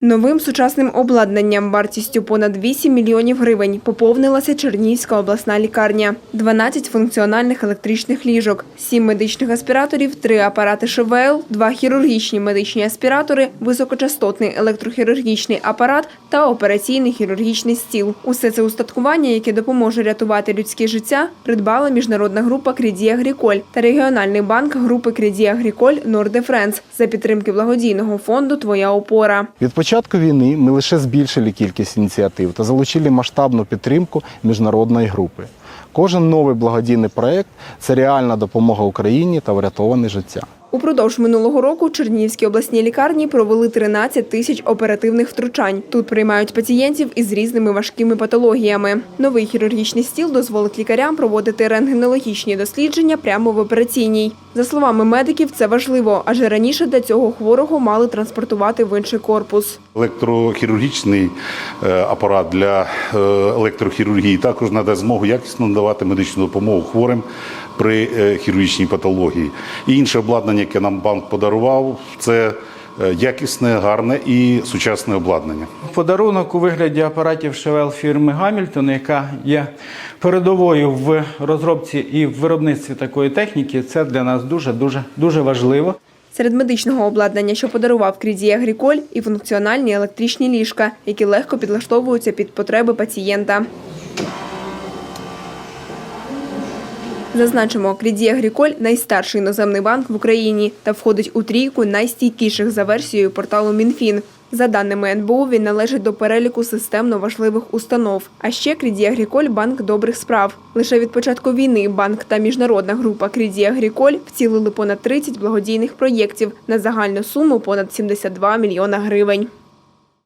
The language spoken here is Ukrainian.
Новим сучасним обладнанням вартістю понад 8 мільйонів гривень поповнилася Чернігівська обласна лікарня. 12 функціональних електричних ліжок, 7 медичних аспіраторів, 3 апарати ШВЛ, 2 хірургічні медичні аспіратори, високочастотний електрохірургічний апарат та операційний хірургічний стіл. Усе це устаткування, яке допоможе рятувати людське життя, придбала міжнародна група Кредія Агріколь та регіональний банк групи Кредія Агріколь Нордефренс за підтримки благодійного фонду Твоя опора. Початку війни ми лише збільшили кількість ініціатив та залучили масштабну підтримку міжнародної групи. Кожен новий благодійний проект це реальна допомога Україні та врятоване життя. Упродовж минулого року в Чернігівській обласній лікарні провели 13 тисяч оперативних втручань. Тут приймають пацієнтів із різними важкими патологіями. Новий хірургічний стіл дозволить лікарям проводити рентгенологічні дослідження прямо в операційній. За словами медиків, це важливо, адже раніше для цього хворого мали транспортувати в інший корпус. Електрохірургічний е, апарат для е, електрохірургії також надасть змогу якісно надавати медичну допомогу хворим при е, хірургічній патології. І інше обладнання, яке нам банк подарував, це якісне, гарне і сучасне обладнання. Подарунок у вигляді апаратів ШВЛ фірми Гамільтон, яка є передовою в розробці і в виробництві такої техніки, це для нас дуже дуже дуже важливо. Серед медичного обладнання, що подарував Крідія Агріколь, і функціональні електричні ліжка, які легко підлаштовуються під потреби пацієнта. Зазначимо, Крідія Агріколь – найстарший іноземний банк в Україні та входить у трійку найстійкіших за версією порталу Мінфін. За даними НБУ, він належить до переліку системно важливих установ. А ще Крідія Агріколь – банк добрих справ. Лише від початку війни банк та міжнародна група Крідія Агріколь вцілили понад 30 благодійних проєктів на загальну суму понад 72 мільйона гривень.